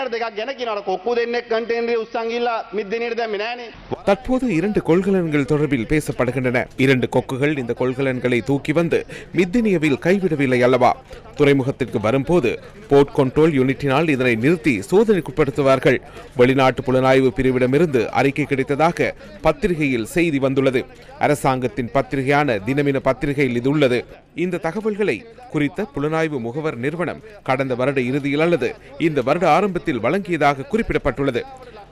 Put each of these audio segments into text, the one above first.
Container දෙකක් ගැන කියනවට කොක්කු දෙන්නෙක් කන්ටේනරේ උස්සන් ගිහලා මිද්දෙනියට දැම්මේ නෑනේ. தற்போது இரண்டு கொள்கலன்கள் தொடர்பில் பேசப்படுகின்றன இரண்டு கொக்குகள் இந்த கொள்கலன்களை தூக்கி வந்து மித்தினியவில் கைவிடவில்லை அல்லவா துறைமுகத்திற்கு வரும்போது போர்ட் கண்ட்ரோல் யூனிட்டினால் இதனை நிறுத்தி சோதனைக்குட்படுத்துவார்கள் வெளிநாட்டு புலனாய்வு பிரிவிடமிருந்து அறிக்கை கிடைத்ததாக பத்திரிகையில் செய்தி வந்துள்ளது அரசாங்கத்தின் பத்திரிகையான தினமின பத்திரிகையில் இது உள்ளது இந்த தகவல்களை குறித்த புலனாய்வு முகவர் நிறுவனம் கடந்த வருட இறுதியில் அல்லது இந்த வருட ஆரம்பத்தில் வழங்கியதாக குறிப்பிடப்பட்டுள்ளது.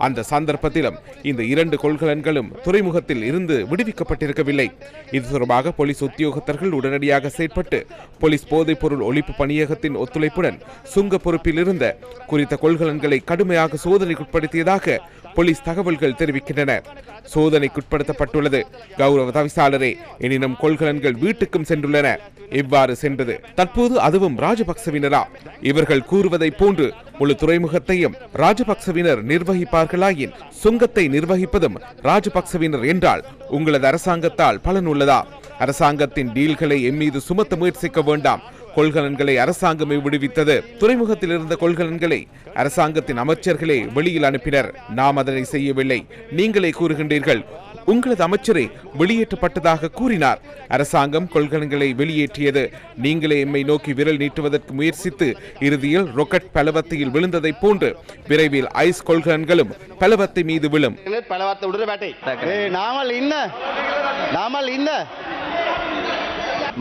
அந்த சந்தர்ப்பத்திலும் இந்த இரண்டு கொள்கலன்களும் துறைமுகத்தில் இருந்து விடுவிக்கப்பட்டிருக்கவில்லை. இது தொடர்பாக போலீஸ் உத்தியோகத்தர்கள் உடனடியாக செயற்பட்டு போலீஸ் போதைப்பொருள் ஒழிப்பு பணியகத்தின் ஒத்துழைப்புடன் சுங்க பொறுப்பில் இருந்த குறித்த கொள்கலன்களை கடுமையாக சோதனைக்குட்படுத்தியதாக போலீஸ் தகவல்கள் தெரிவிக்கின்றன. சோதனைக்குட்படுத்தப்பட்டுள்ளது. கௌரவ தவிசாளரே எனினும் கொள்கலன்கள் வீட்டுக்கும் சென்றுள்ளன. எவ்வாறு சென்றது? தற்போது அதுவும் ராஜபக்சவினரா? இவர்கள் கூறுவதைப் போன்று முழு துறைமுகத்தையும் ராஜபக்சவினர் நிர்வகிப்பார்களாயின் சுங்கத்தை நிர்வகிப்பதும் ராஜபக்சவினர் என்றால் உங்களது அரசாங்கத்தால் பலன் உள்ளதா அரசாங்கத்தின் டீல்களை எம்மீது சுமத்த முயற்சிக்க வேண்டாம். கொள்கலன்களை அரசாங்கமே விடுவித்தது. துறைமுகத்தில் இருந்த கொள்கலன்களை அரசாங்கத்தின் அமைச்சர்களே வெளியில் அனுப்பினர். நாம் அதனை செய்யவில்லை. நீங்களே கூறுகின்றீர்கள். உங்களது அமைச்சரே வெளியேற்றப்பட்டதாக கூறினார். அரசாங்கம் கொள்கலன்களை வெளியேற்றியது. நீங்களே எம்மை நோக்கி விரல் நீட்டுவதற்கு முயற்சித்து இறுதியில் ரொக்கெட் பலவத்தையில் விழுந்ததைப் போன்று விரைவில் ஐஸ் கொள்கலன்களும் பலவத்தை மீது விழும். நாமல் இன்ன.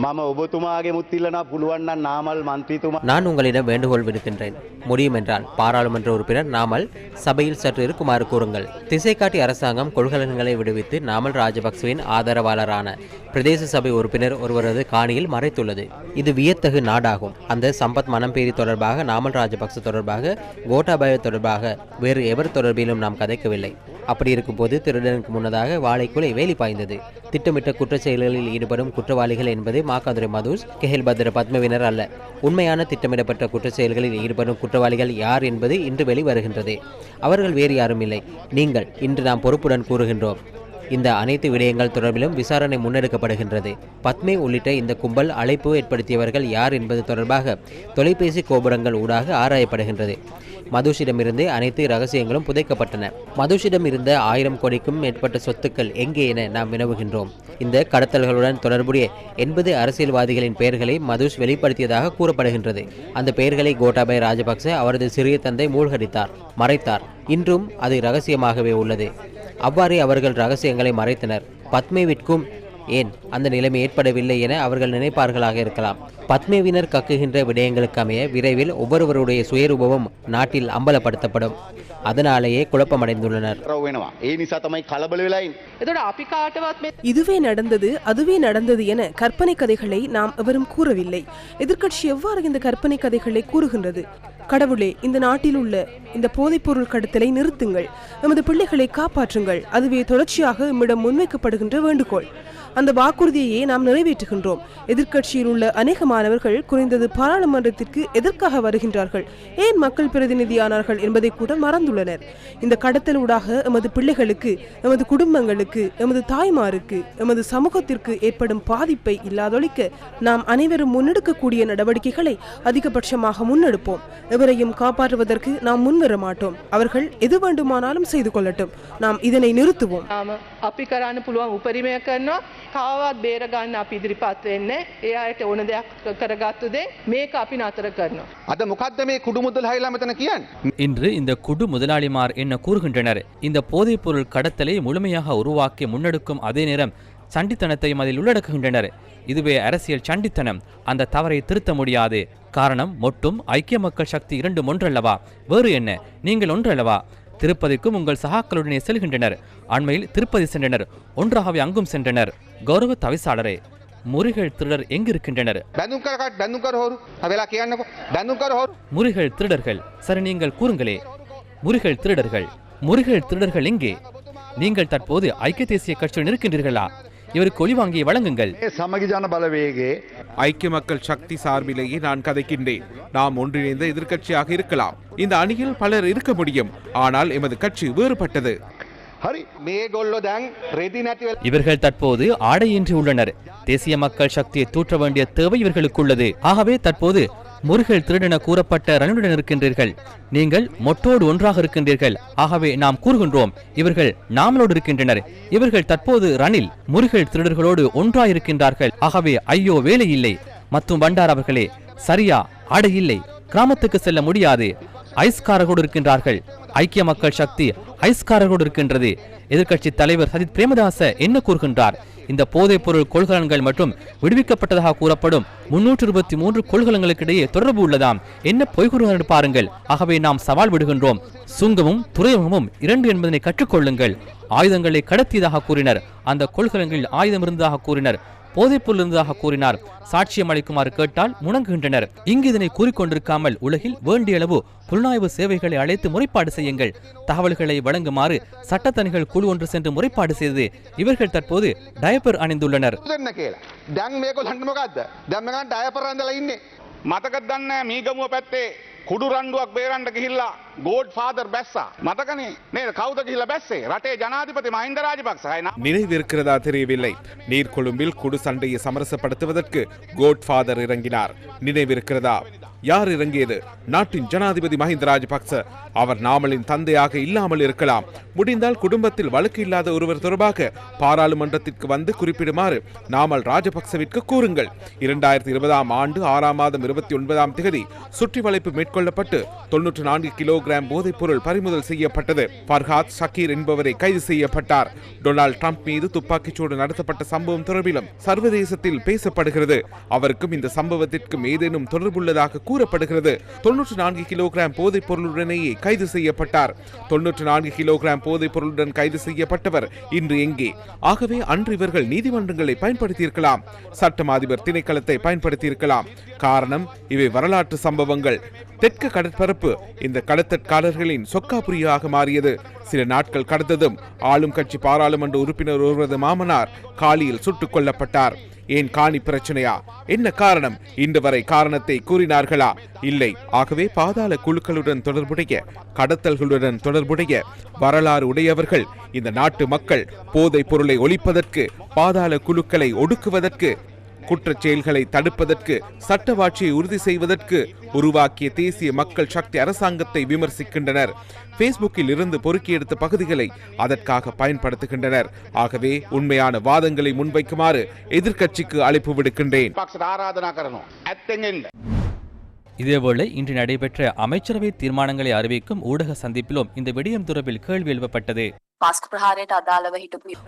மம உபத்துமாக முத்தில்லனா புலுவண்ணா நாமல் மந்திரித்துமா நான் உங்களிடம் வேண்டுகோள் விடுக்கின்றேன். முடியும் என்றால் பாராளுமன்ற உறுப்பினர் நாமல் சபையில் சற்று இருக்குமாறு கூறுங்கள். திசைக்காட்டி அரசாங்கம் கொள்கலன்களை விடுவித்து நாமல் ராஜபக்சவின் ஆதரவாளரான பிரதேச சபை உறுப்பினர் ஒருவரது காணியில் மறைத்துள்ளது. இது வியத்தகு நாடாகும். அந்த சம்பத் மனம்பேரி தொடர்பாக நாமல் ராஜபக்ச தொடர்பாக கோட்டாபாய தொடர்பாக வேறு எவர் தொடர்பிலும் நாம் கதைக்கவில்லை. அப்படி இருக்கும்போது திருடனுக்கு முன்னதாக வாழைக்குலை வேலி பாய்ந்தது. திட்டமிட்ட குற்ற செயல்களில் ஈடுபடும் குற்றவாளிகள் என்பது மாக்காதுரை மதுஸ் கெஹில் பத்ர பத்மவினர் அல்ல. உண்மையான திட்டமிடப்பட்ட குற்ற செயல்களில் ஈடுபடும் குற்றவாளிகள் யார் என்பது இன்று வெளிவருகின்றது. அவர்கள் வேறு யாரும் இல்லை. நீங்கள் இன்று நாம் பொறுப்புடன் கூறுகின்றோம். இந்த அனைத்து விடயங்கள் தொடர்பிலும் விசாரணை முன்னெடுக்கப்படுகின்றது. பத்மே உள்ளிட்ட இந்த கும்பல் அழைப்பு ஏற்படுத்தியவர்கள் யார் என்பது தொடர்பாக தொலைபேசி கோபுரங்கள் ஊடாக ஆராயப்படுகின்றது. மதுஷிடமிருந்து அனைத்து ரகசியங்களும் புதைக்கப்பட்டன. மதுஷிடம் இருந்த ஆயிரம் கோடிக்கும் மேற்பட்ட சொத்துக்கள் எங்கே என நாம் வினவுகின்றோம். இந்த கடத்தல்களுடன் தொடர்புடைய எண்பது அரசியல்வாதிகளின் பெயர்களை மதுஷ் வெளிப்படுத்தியதாக கூறப்படுகின்றது. அந்த பெயர்களை கோட்டாபய ராஜபக்ச அவரது சிறிய தந்தை மூழ்கடித்தார் மறைத்தார். இன்றும் அது ரகசியமாகவே உள்ளது. அவ்வாறே அவர்கள் ரகசியங்களை மறைத்தனர். பத்மேவிற்கும் ஏன்? அந்த நிலைமை ஏற்படவில்லை என அவர்கள் நினைப்பார்களாக இருக்கலாம். பத்மேவினர் கக்குகின்ற விடயங்களுக்கமைய விரைவில் ஒவ்வொருவருடைய சுயரூபமும் நாட்டில் அம்பலப்படுத்தப்படும். அதனாலேயே குழப்பமடைந்துள்ளனர். இதுவே நடந்தது அதுவே நடந்தது என கற்பனை கதைகளை நாம் எவரும் கூறவில்லை. எதிர்கட்சி எவ்வாறு இந்த கற்பனை கதைகளை கூறுகின்றது? கடவுளே இந்த நாட்டில் உள்ள இந்த போதைப்பொருள் கடத்தலை நிறுத்துங்கள். நமது பிள்ளைகளை காப்பாற்றுங்கள். அதுவே தொடர்ச்சியாக எம்மிடம் முன்வைக்கப்படுகின்ற வேண்டுகோள். அந்த வாக்குறுதியையே நாம் நிறைவேற்றுகின்றோம். எதிர்க்கட்சியில் உள்ள அநேக மாணவர்கள் குறைந்தது பாராளுமன்றத்திற்கு எதற்காக வருகின்றார்கள்? ஏன் மக்கள் பிரதிநிதியானார்கள் என்பதை கூட மறந்துள்ளனர். இந்த கடத்தலூடாக எமது பிள்ளைகளுக்கு எமது குடும்பங்களுக்கு எமது தாய்மாருக்கு எமது சமூகத்திற்கு ஏற்படும் பாதிப்பை இல்லாதொழிக்க நாம் அனைவரும் முன்னெடுக்கக்கூடிய நடவடிக்கைகளை அதிகபட்சமாக முன்னெடுப்போம். எவரையும் காப்பாற்றுவதற்கு நாம் முன்வர மாட்டோம். அவர்கள் எது வேண்டுமானாலும் செய்து கொள்ளட்டும். நாம் இதனை நிறுத்துவோம். ම අපි කරන්න පුළුවන් උපරිමය කරනවා කාවත් බේරගන්න අපි ඉදිරිපත් වෙන්නේ ඒ අයට ඕන දෙයක් කරගත්තු දේ මේක අපි නතර කරනවා. අද මොකක්ද මේ කුඩු මුදල් හයිලා මෙතන කියන්නේ? இன்று இந்த குடு முதலாளிமார் என்ன கூறுகின்றனர் இந்த போதைப்பொருள் கடத்தலை முழுமையாக உருவாக்கி முன்னெடுக்கும் அதே நேரம் சண்டித்தனத்தையும் அதில் உள்ளடக்குகின்றனர் இதுவே அரசியல் சண்டித்தனம் அந்த தவறை திருத்த முடியாது காரணம் மொட்டும் ஐக்கிய மக்கள் சக்தி இரண்டு ஒன்றல்லவா வேறு என்ன நீங்கள் ஒன்றல்லவா திருப்பதிக்கும் உங்கள் சகாக்களுடனே செல்கின்றனர். அண்மையில் திருப்பதி சென்றனர். ஒன்றாகவே அங்கும் சென்றனர். கௌரவ தவிசாளரே முறிகள் திருடர் எங்கிருக்கின்றனர்? முறிகள் திருடர்கள் சரி நீங்கள் கூறுங்களே. முறிகள் திருடர்கள் முறிகள் திருடர்கள் எங்கே? நீங்கள் தற்போது ஐக்கிய தேசிய கட்சியுடன் இருக்கின்றீர்களா இவருக்கு ஒளிவாங்கியை வழங்குங்கள். ஐக்கிய மக்கள் சக்தி சார்பிலேயே நான் கதைக்கின்றேன். நாம் ஒன்றிணைந்த எதிர்கட்சியாக இருக்கலாம். இந்த அணியில் பலர் இருக்க முடியும். ஆனால் எமது கட்சி வேறுபட்டது. இவர்கள் தற்போது ஆடையின்றி உள்ளனர். தேசிய மக்கள் சக்தியை தூற்ற வேண்டிய தேவை இவர்களுக்கு உள்ளது ஆகவே தற்போது முருகல் திருடென கூறப்பட்ட ரணிலுடன் இருக்கின்றீர்கள். நீங்கள் மொட்டோடு ஒன்றாக இருக்கின்றீர்கள். ஆகவே நாம் கூறுகின்றோம் இவர்கள் நாமளோடு இருக்கின்றனர். இவர்கள் தற்போது ரணில் முருகல் திருடர்களோடு ஒன்றாயிருக்கின்றார்கள். ஆகவே ஐயோ வேலை இல்லை. மற்றும் பண்டார் அவர்களே சரியா? அடை இல்லை. கிராமத்துக்கு செல்ல முடியாது. ஐஸ்காரர்களோடு இருக்கின்றார்கள். ஐக்கிய மக்கள் சக்தி ஐஸ்காரர்களோடு இருக்கின்றது. எதிர்க்கட்சி தலைவர் சஜித் பிரேமதாச என்ன கூறுகின்றார்? இந்த போதைப்பொருள் கொள்கலன்கள் மற்றும் விடுவிக்கப்பட்டதாக கூறப்படும் முன்னூற்று இருபத்தி மூன்று கொள்கலன்களுக்கிடையே தொடர்பு உள்ளதாம். என்ன பொய் பாருங்கள். ஆகவே நாம் சவால் விடுகின்றோம். சுங்கமும் துறைமுகமும் இரண்டு என்பதனை கற்றுக்கொள்ளுங்கள். ஆயுதங்களை கடத்தியதாக கூறினர். அந்த கொள்கலன்களில் ஆயுதம் இருந்ததாக கூறினர். போதைப்பொருள் இருந்ததாக கூறினார். சாட்சியம் அளிக்குமாறு கேட்டால் முணங்குகின்றனர். இங்கு இதனை கூறிக்கொண்டிருக்காமல் உலகில் வேண்டிய அளவு புலனாய்வு சேவைகளை அழைத்து முறைப்பாடு செய்யுங்கள். தகவல்களை வழங்குமாறு சட்டத்தணிகள் குழு ஒன்று சென்று முறைப்பாடு செய்தது. இவர்கள் தற்போது டயப்பர் அணிந்துள்ளனர். දෙන්න කියලා. දැන් මේකොල්ලන්ට මොකක්ද? දැන් මෙගන් ඩයපර් ඇඳලා ඉන්නේ. මතකද දන්නේ මීගමුව පැත්තේ කුඩු රණ්ඩුවක් බේරන්ට ගිහිල්ලා ගෝඩ් ෆාදර් බැස්සා මතකනේ නේද කවුද ගිහිල්ලා බැස්සේ රටේ ජනාධිපති මහින්ද රාජපක්ෂයි නා நினைவிருக்கிறதா தெரியவில்லை நீர்கொழும்பில் குடு சண்டையை சமரசப்படுத்துவதற்கு கோட் ஃபாதர் இறங்கினார் நினைவிருக்கிறதா யார் இறங்கியது? நாட்டின் ஜனாதிபதி மஹிந்த ராஜபக்ச அவர் நாமலின் தந்தையாக இல்லாமல் இருக்கலாம். முடிந்தால் குடும்பத்தில் வழக்கு இல்லாத ஒருவர் தொடர்பாக பாராளுமன்றத்திற்கு வந்து குறிப்பிடுமாறு நாமல் ராஜபக்சவிற்கு கூறுங்கள். இரண்டாயிரத்தி இருபதாம் ஆண்டு ஆறாம் மாதம் இருபத்தி ஒன்பதாம் தேதி சுற்றி வளைப்பு மேற்கொள்ளப்பட்டு தொன்னூற்று நான்கு கிலோகிராம் போதைப் பொருள் பறிமுதல் செய்யப்பட்டது. ஃபர்ஹாத் ஷக்கீர் என்பவரை கைது செய்யப்பட்டார். டொனால்ட் ட்ரம்ப் மீது துப்பாக்கிச்சூடு நடத்தப்பட்ட சம்பவம் தொடர்பிலும் சர்வதேசத்தில் பேசப்படுகிறது. அவருக்கும் இந்த சம்பவத்திற்கும் ஏதேனும் தொடர்புள்ளதாக கூறப்படுகிறது. தொன்னூற்று நான்கு கிலோகிராம் போதைப் பொருளுடனேயே கைது செய்யப்பட்டார். தொன்னூற்று நான்கு கிலோகிராம் போதைப் பொருளுடன் கைது செய்யப்பட்டவர் இன்று எங்கே? ஆகவே அன்று இவர்கள் நீதிமன்றங்களை பயன்படுத்தியிருக்கலாம். சட்டம் அதிபர் திணைக்களத்தை பயன்படுத்தியிருக்கலாம். காரணம் இவை வரலாற்று சம்பவங்கள். தெற்கு கடற்பரப்பு இந்த கடத்தற்காரர்களின் சொக்காபுரியாக மாறியது. சில நாட்கள் கடந்ததும் ஆளும் கட்சி பாராளுமன்ற உறுப்பினர் ஒருவரது மாமனார் காலியில் சுட்டுக் கொல்லப்பட்டார். ஏன் காணி பிரச்சனையா? என்ன காரணம்? இன்று வரை காரணத்தை கூறினார்களா? இல்லை. ஆகவே பாதாள குழுக்களுடன் தொடர்புடைய கடத்தல்களுடன் தொடர்புடைய வரலாறு உடையவர்கள் இந்த நாட்டு மக்கள் போதைப் பொருளை ஒழிப்பதற்கு பாதாள குழுக்களை ஒடுக்குவதற்கு குற்றச் செயல்களை தடுப்பதற்கு சட்டவாட்சியை உறுதி செய்வதற்கு உருவாக்கிய தேசிய மக்கள் சக்தி அரசாங்கத்தை விமர்சிக்கின்றனர். ஃபேஸ்புக்கில் இருந்து பொறுக்கி எடுத்த பகுதிகளை அதற்காக பயன்படுத்துகின்றனர். ஆகவே உண்மையான வாதங்களை முன்வைக்குமாறு எதிர்க்கட்சிக்கு அழைப்பு விடுக்கின்றேன். இதேவேளை இன்று நடைபெற்ற அமைச்சரவை தீர்மானங்களை அறிவிக்கும் ஊடக சந்திப்பிலும் இந்த விடயம் தொடர்பில் கேள்வி எழுப்பப்பட்டது.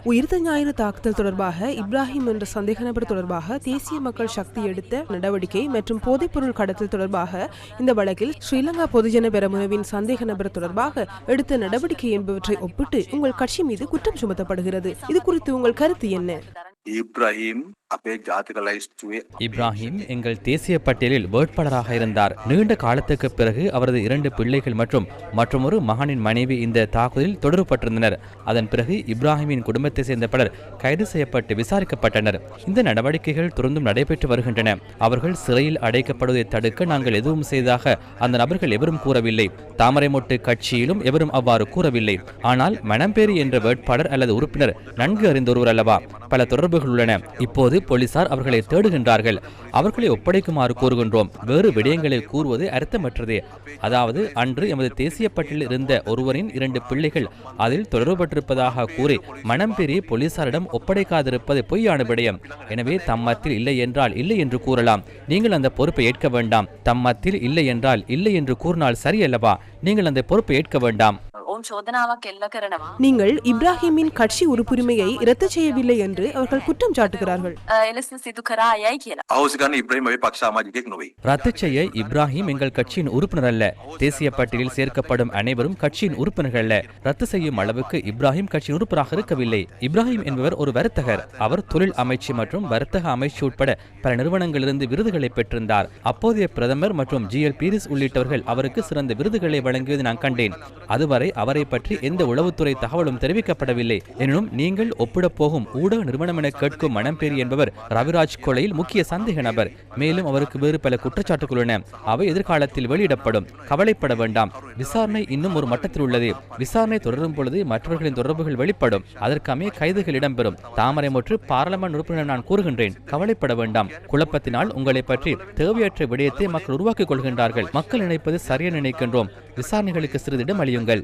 உயிர்த்த ஞாயிறு தாக்குதல் தொடர்பாக இப்ராஹிம் என்ற சந்தேக நபர் தொடர்பாக தேசிய மக்கள் சக்தி எடுத்த நடவடிக்கை மற்றும் போதைப்பொருள் கடத்தல் தொடர்பாக இந்த வழக்கில் ஸ்ரீலங்கா பொதுஜன பெரமுனவின் சந்தேக நபர் தொடர்பாக எடுத்த நடவடிக்கை என்பவற்றை ஒப்பிட்டு உங்கள் கட்சி மீது குற்றம் சுமத்தப்படுகிறது. இது குறித்து உங்கள் கருத்து என்ன? இப்ராஹிம் இப்ராஹிம் எங்கள் தேசிய பட்டியலில் வேட்பாளராக இருந்தார். நீண்ட காலத்துக்கு பிறகு அவரது இரண்டு பிள்ளைகள் மற்றும் மற்றொரு மகனின் மனைவி இந்த தாக்குதலில் தொடர்புபட்டிருந்தனர். அதன் பிறகு இப்ராஹிமின் குடும்பத்தை சேர்ந்த பலர் கைது செய்யப்பட்டு விசாரிக்கப்பட்டனர். இந்த நடவடிக்கைகள் தொடர்ந்தும் நடைபெற்று வருகின்றன. அவர்கள் சிறையில் அடைக்கப்படுவதை தடுக்க நாங்கள் எதுவும் செய்ததாக அந்த நபர்கள் எவரும் கூறவில்லை. தாமரைமொட்டு கட்சியிலும் எவரும் அவ்வாறு கூறவில்லை. ஆனால் மணம்பேரி என்ற வேட்பாளர் அல்லது உறுப்பினர் நன்கு அறிந்தொருவர் அல்லவா பல தொடர்புகள் உள்ளன. இப்போது போலீசார் அவர்களை தேடுகின்றார்கள். அவர்களை ஒப்படைக்குமாறு கூறுகின்றோம். வேறு விடயங்களை கூறுவது அர்த்தமற்றதே. அதாவது அன்று எமது தேசிய பட்டியலில் இருந்த ஒருவரின் இரண்டு பிள்ளைகள் அதில் தொடர்புபட்டிருப்பதாக கூறி மனம் பெரிய போலீசாரிடம் ஒப்படைக்காதிருப்பது பொய்யான விடயம். எனவே தம்மத்தில் இல்லை என்றால் இல்லை என்று கூறலாம். நீங்கள் அந்த பொறுப்பை ஏற்க வேண்டாம். தம்மத்தில் இல்லை என்றால் இல்லை என்று கூறினால் சரியல்லவா? நீங்கள் அந்த பொறுப்பை ஏற்க வேண்டாம். நீங்கள் இப்ராஹிமின் கட்சி உறுப்புரிமையை ரத்து செய்யவில்லை என்று அவர்கள் குற்றம் சாட்டுகிறார்கள். ரத்து செய்ய இப்ராஹிம் எங்கள் கட்சியின் உறுப்பினர் அல்ல. தேசிய பட்டியலில் சேர்க்கப்படும் அனைவரும் கட்சியின் உறுப்பினர்கள் அல்ல. ரத்து செய்யும் அளவுக்கு இப்ராஹிம் கட்சியின் உறுப்பினராக இருக்கவில்லை. இப்ராஹிம் என்பவர் ஒரு வர்த்தகர். அவர் தொழில் அமைச்சு மற்றும் வர்த்தக அமைச்சு உட்பட பல நிறுவனங்களிலிருந்து விருதுகளை பெற்றிருந்தார். அப்போதைய பிரதமர் மற்றும் ஜி எல் பீரிஸ் உள்ளிட்டவர்கள் அவருக்கு சிறந்த விருதுகளை வழங்கியது நான் கண்டேன். அதுவரை அவர் அவரை பற்றி எந்த உளவுத்துறை தகவலும் தெரிவிக்கப்படவில்லை. எனினும் நீங்கள் ஒப்பிடப் போகும் ஊடக நிறுவனம் என கேட்கும் மனம்பேரி என்பவர் ரவிராஜ் கொலையில் முக்கிய சந்தேக நபர். மேலும் அவருக்கு வேறு பல குற்றச்சாட்டுகள் உள்ளன. அவை எதிர்காலத்தில் வெளியிடப்படும். கவலைப்பட வேண்டாம். விசாரணை இன்னும் ஒரு மட்டத்தில் உள்ளது. விசாரணை தொடரும் பொழுது மற்றவர்களின் தொடர்புகள் வெளிப்படும். அதற்கமே கைதுகள் இடம்பெறும். தாமரை முற்று பாராளுமன்ற உறுப்பினர் நான் கூறுகின்றேன். கவலைப்பட வேண்டாம். குழப்பத்தினால் உங்களை பற்றி தேவையற்ற விடயத்தை மக்கள் உருவாக்கிக் கொள்கின்றார்கள். மக்கள் நினைப்பது சரியா நினைக்கின்றோம். விசாரணைகளுக்கு சிறிது இடம் அளியுங்கள்.